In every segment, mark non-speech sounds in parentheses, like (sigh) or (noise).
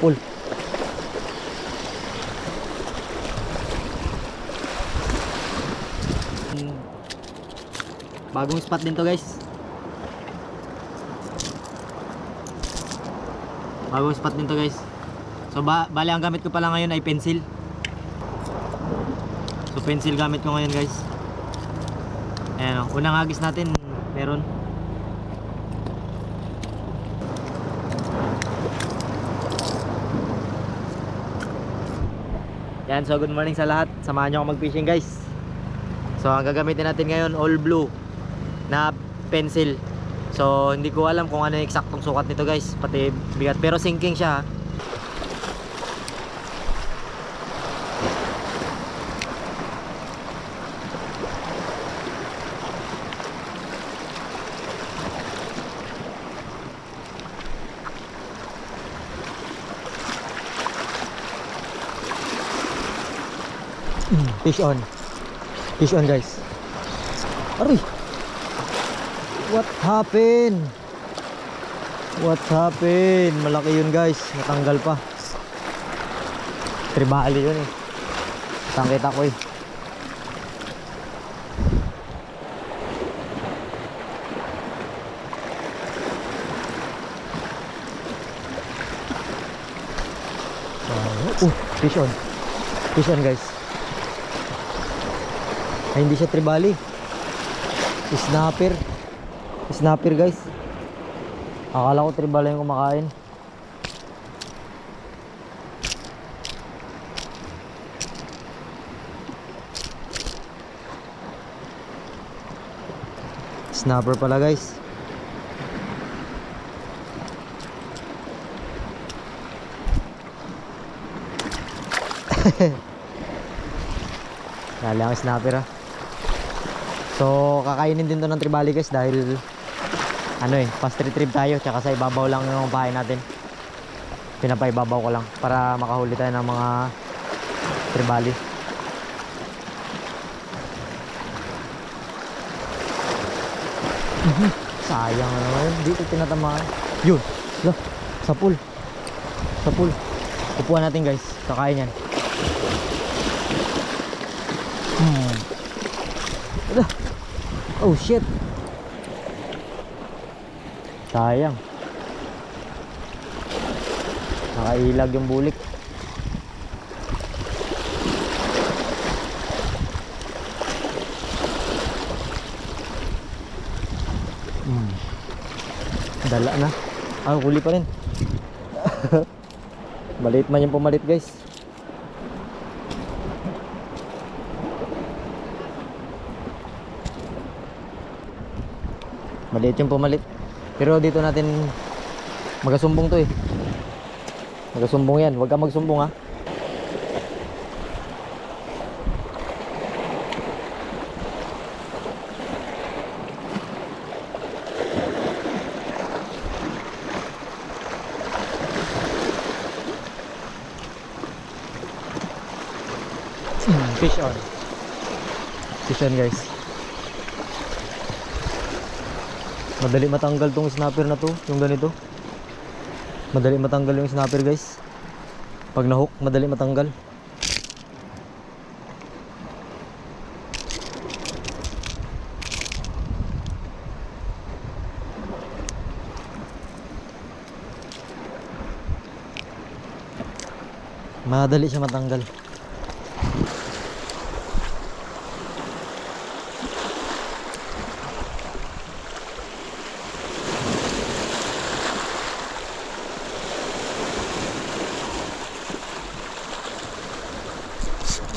pool. Hmm. Bagong spot din to guys. Bagong spot din to guys. So ba bali ang gamit ko pala ngayon ay pencil. So pencil gamit ko ngayon guys. Ayan o, unang hagis natin meron. Yan, so good morning sa lahat. Samahan nyo ako mag-fishing guys. So ang gagamitin natin ngayon all blue na pencil. So hindi ko alam kung ano yung eksaktong sukat nito guys, pati bigat pero sinking siya. Fish on. Fish on guys. Aray! What happened? What happened? Malaki yun guys. Natanggal pa. Tribali yun eh. Tangkita ko eh. Uh, fish on. Fish on guys. Ay, hindi siya tribali. Snapper. Snapper guys. Akala ko tribali yung kumakain. Snapper pala guys. (laughs) Dali ang snapper ah. So kakainin din to ng tribali guys dahil ano eh, fast retrieve tayo tsaka sa ibabaw lang yung bahay natin. Pinapaibabaw ko lang para makahuli tayo ng mga tribali. Mhm, Sayang na naman, dito tinatamaan. Yun, la, sa pool. Sa pool. Upuan natin guys, kakain yan. Hmm. Oh shit. Sayang. Nakailag yung bulik. Hmm. Dala na. Ah, huli pa rin. (laughs) Maliit man yung pumalit guys. Maliit yung pumalit. Pero dito natin magasumbong to eh. Magasumbong yan. Huwag ka magsumbong ha. Hmm, Fish on. Fish on guys. Madali matanggal tong snapper na to, yung ganito. Madali matanggal yung snapper, guys. Pag na-hook, madali matanggal. Madali siya matanggal.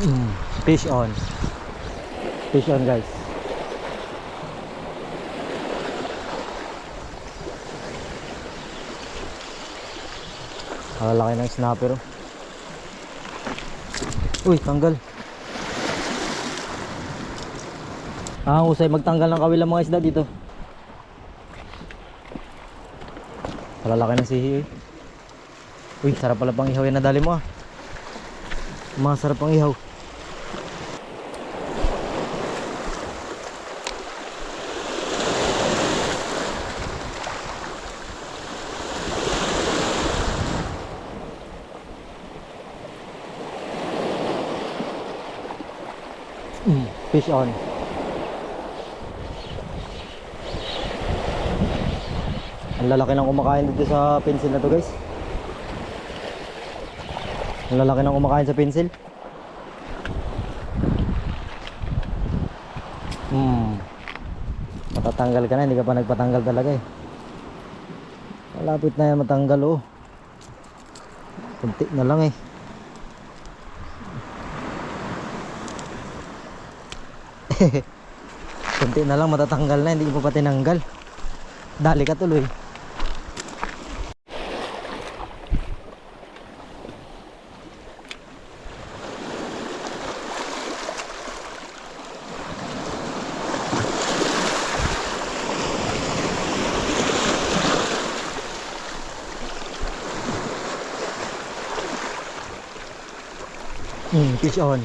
Mm, fish on. Fish on guys. Ang laki ng snapper. oh. Uy, tanggal. Ah, usay magtanggal ng kawilang mga isda dito. Palalaki ng sihi eh. Uy, sarap pala pang ihaw yan nadali mo ah. Masarap ang ihaw. Fish on. Ang lalaki ng kumakain dito sa pencil na to guys. Ang lalaki ng kumakain sa pencil. Hmm. Matatanggal ka na, hindi ka pa nagpatanggal talaga eh. Malapit na yan matanggal oh. Kunti na lang eh. (laughs) Kunti na lang matatanggal na, hindi ko pa tinanggal. Dali ka tuloy. Hmm, fish on.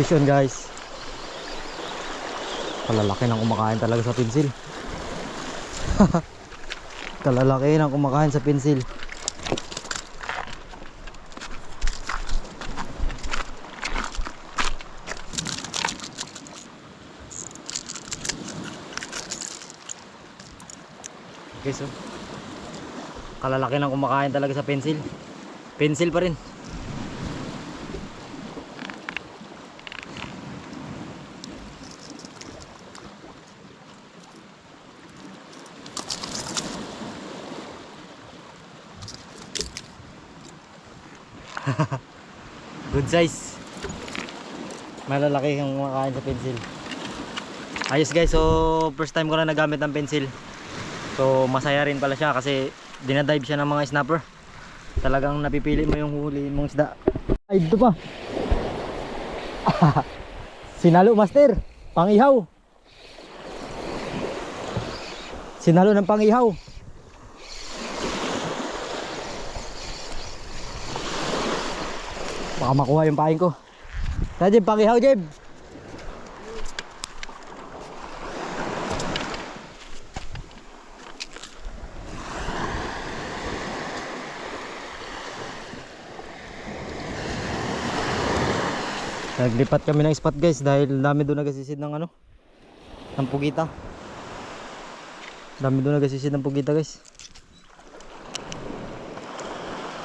Fish on guys. Kalalaki ng kumakain talaga sa pensil. (laughs) Kalalaki ng kumakain sa pensil. Okay, so. Kalalaki ng kumakain talaga sa pensil. Pensil pa rin. Good size. Malalaki ang kumakain sa pencil. Ayos guys, so first time ko na nagamit ng pencil. So masaya rin pala siya kasi dinadive siya ng mga snapper. Talagang napipili mo yung huli mong isda. Ay, ito pa. (laughs) Sinalo master, pangihaw. Sinalo ng pangihaw. Baka makuha yung pain ko. Tara Jeb, pakihaw Jeb. Naglipat kami ng spot guys dahil dami doon nagasisid ng ano ng pugita. Dami doon nagasisid ng pugita guys.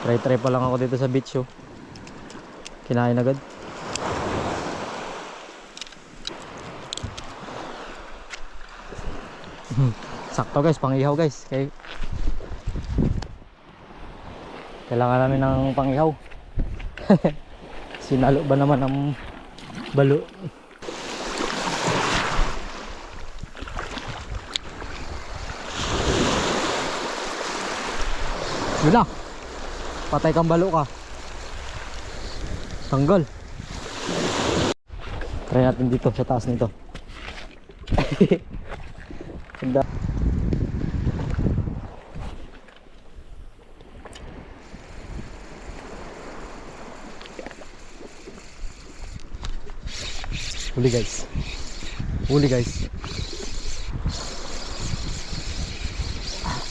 Try try pa lang ako dito sa beach oh. Kinain agad. (laughs) Sakto guys, pangihaw guys. Kay Kailangan namin ng pangihaw. (laughs) Sinalo ba naman ang balo? Yun na. Patay kang balo ka. Tanggal. Try natin dito sa taas nito. Ganda. Huli guys. Huli guys.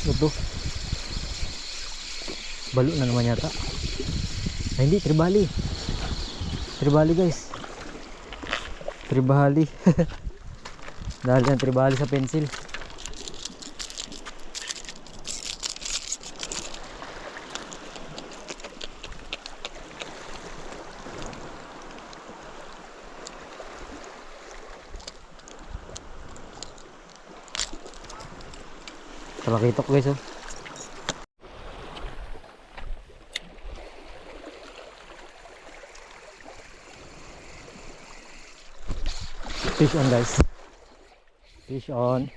Ito. Balo na naman yata. Ay, hindi, tribali. Tribali guys. Tribali. (laughs) Dahil yan, tribali sa pencil. Talakitok guys oh. Fish on guys. Fish on.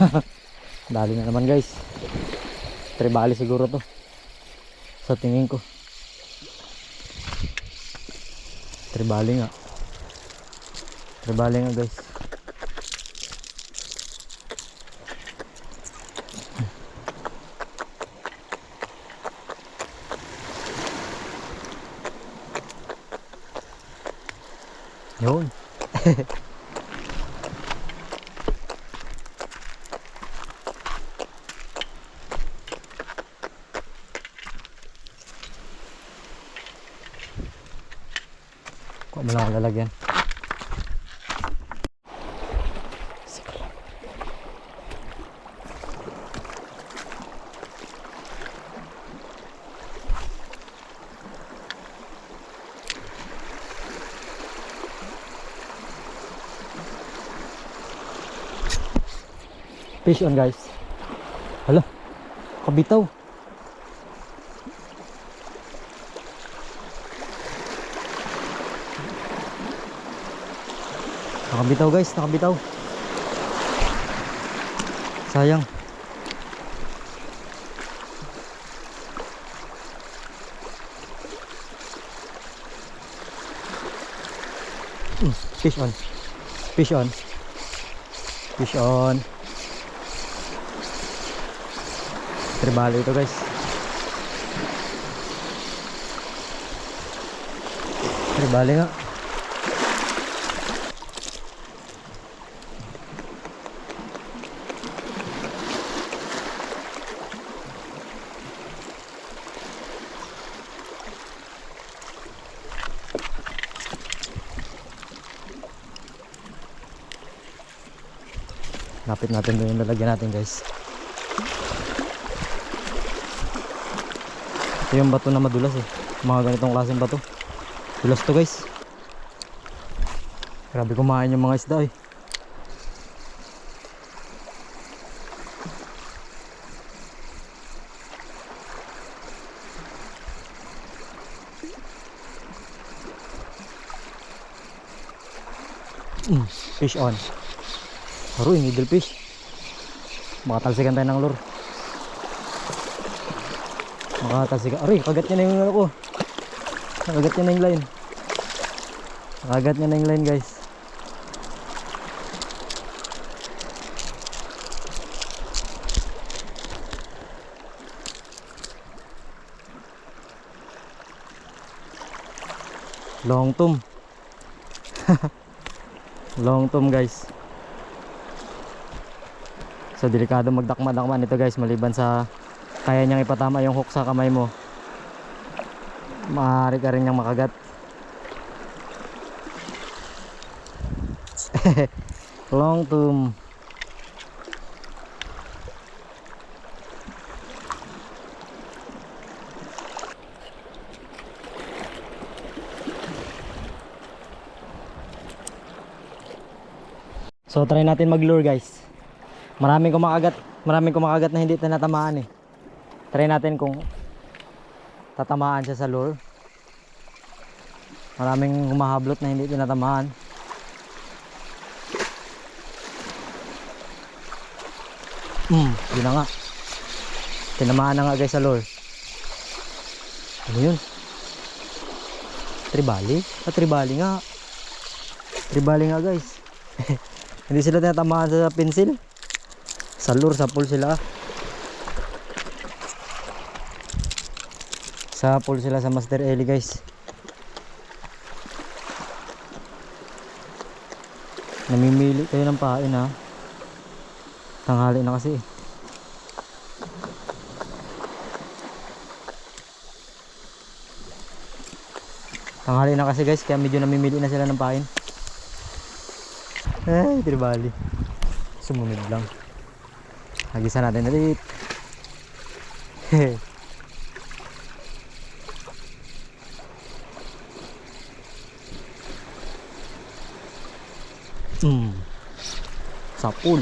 (laughs) Dali na naman guys. Tribali siguro to. Sa tingin ko. Tribali nga. Tribali nga guys. Yun. Kuha mo lang ang lalagyan. Fish on guys. Hala. Kabitaw. Nakabitaw guys, nakabitaw. Sayang. Mm, fish on. Fish on. Fish on. Tribalo ito guys. Tribalo nga. Lapit natin doon yung lalagyan natin guys. Ito yung bato na madulas eh. Mga ganitong klaseng bato. Dulas to guys. Grabe kumain yung mga isda eh. Mm, fish on. Aroy, middle fish. Makatalsikan tayo ng lure. Makatalsikan. Aroy, kagat niya na yung ano ko. Kagat niya na yung line. Kagat niya na yung line guys. Long tom. (laughs) Long tom guys. So delikado magdakma-dakma nito guys maliban sa kaya niyang ipatama yung hook sa kamay mo. Maaari ka rin niyang makagat. (laughs) Long tom. So try natin mag-lure guys. Maraming kumakagat, maraming kumakagat na hindi tinatamaan eh. Try natin kung tatamaan siya sa lure. Maraming humahablot na hindi tinatamaan. Hmm, yun na nga. Tinamaan na nga guys sa lure. Ano yun? Tribali? Ah, tribali nga. Tribali nga guys. (laughs) Hindi sila tinatamaan sa pencil. Sa lure, sa pool sila. Sa pool sila sa Master Eli guys. Namimili kayo ng pain ha. Tanghali na kasi. Tanghali na kasi guys, kaya medyo namimili na sila ng pain. Ay, tribali. Sumunod lang. Hagisa natin ulit. (laughs) Hmm. Sa pool.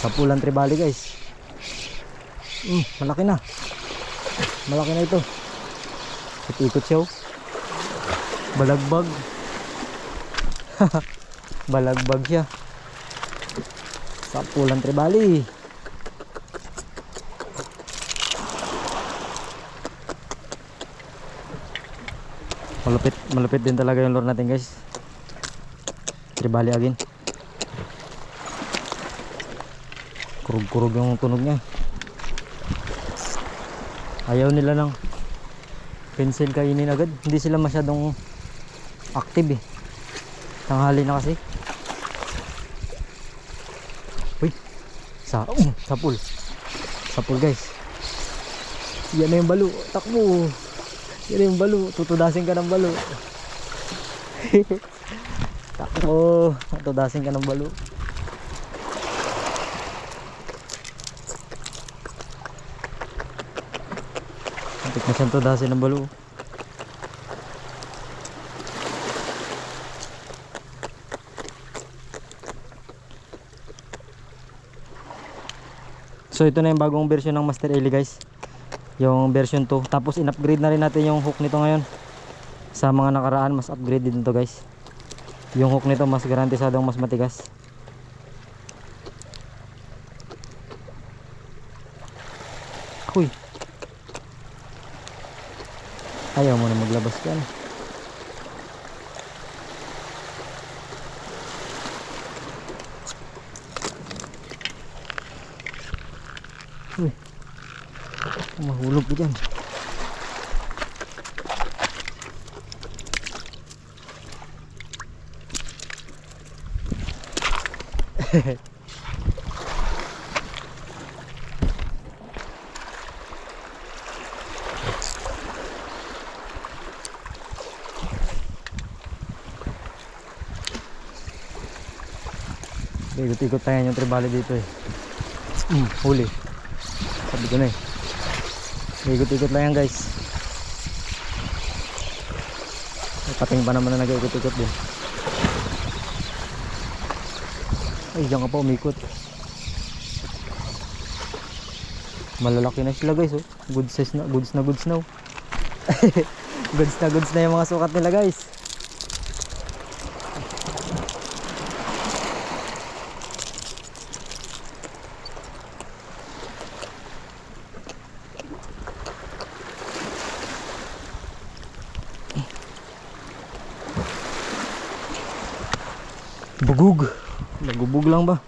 Sa pool ang tribali guys. Hmm, malaki na. Malaki na ito. Ikot siya oh. Balagbag. (laughs) Balagbag siya. Sa pulang tribali. Malupit, malupit din talaga yung lure natin guys. Tribali again. Kurug-kurug yung tunog niya. Ayaw nila ng pencil kainin agad. Hindi sila masyadong active eh. Tanghali na kasi. Uy. Sa, uh, (clears throat) sa pool. Sa pool guys. Yan na yung balo. Takbo. Yan na yung balo. Tutudasin ka ng balo. (laughs) Takbo. Tutudasin ka ng balo. Antik na siyang tudasin ng balo. So ito na yung bagong version ng Master Eli guys. Yung version 2. Tapos in-upgrade na rin natin yung hook nito ngayon. Sa mga nakaraan mas upgraded nito guys. Yung hook nito mas garantisadong mas matigas. Uy. Ayaw mo na maglabas ka na. Uy. Mahulog ko dyan. Ikot-ikot tayo yung tribali dito eh. Mm, huli. Sabi ko na eh. Ikot-ikot lang yan guys. May pating pa naman na nag-ikot-ikot din. Ay, diyan ka pa umikot. Malalaki na sila guys oh. Good size na, goods na goods na oh. (laughs) goods na goods na yung mga sukat nila guys. Bugug. Lagubog lang ba?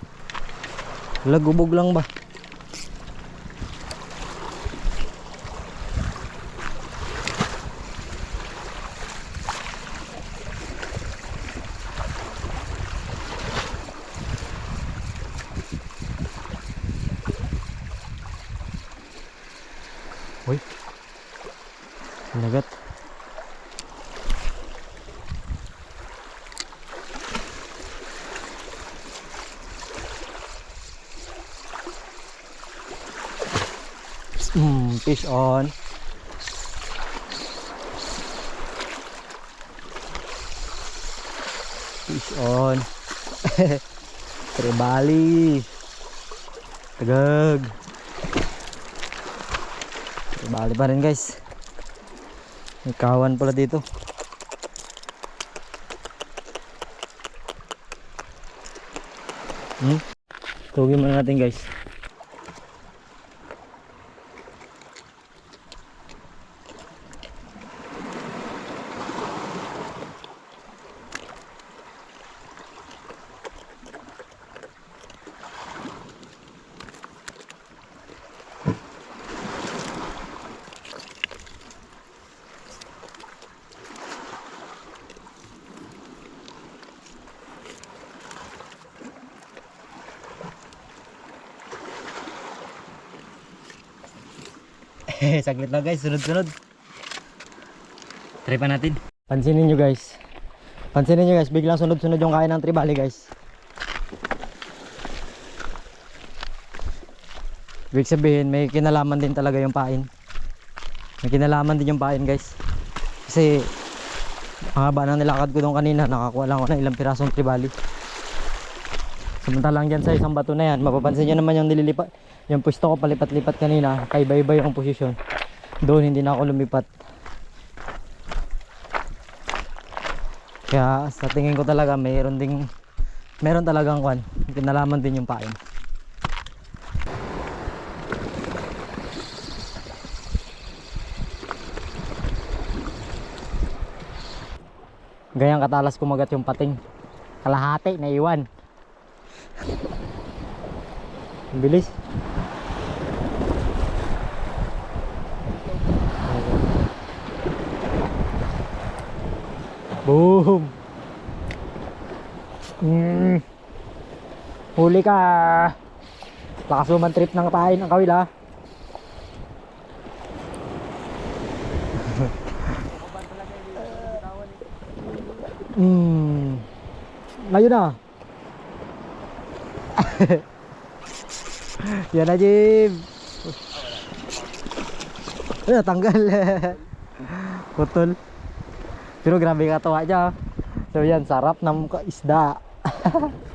Lagubog lang ba? Fish on. Fish on. (laughs) Tribali. Tagag. Tribali pa rin guys. May kawan pala dito. Hmm? Tugin muna natin guys. (laughs) Saglit lang guys, sunod-sunod. Try pa natin. Pansinin nyo guys. Pansinin nyo guys, biglang sunod-sunod yung kain ng tribali guys. Ibig sabihin, may kinalaman din talaga yung pain. May kinalaman din yung pain guys. Kasi, ang haba ng nilakad ko doon kanina, nakakuha lang ako ng ilang pirasong tribali. Samantalang dyan sa isang bato na yan, mapapansin nyo naman yung nililipat, yung pwesto ko palipat-lipat kanina, kaiba-iba yung posisyon. Doon hindi na ako lumipat. Kaya sa tingin ko talaga mayroon ding meron talagang kwan, kinalaman din yung pain. Gayang katalas kumagat yung pating. Kalahati na iwan. Bilis. Boom! Mm. Huli ka! Lakas man trip ng pain ang kawil ha. Hmm. (laughs) Ngayon na. (laughs) Yan na, Jim. Ay, tanggal. (laughs) Putol. Pero grabe katawa niya. So yan, sarap ng isda. (laughs)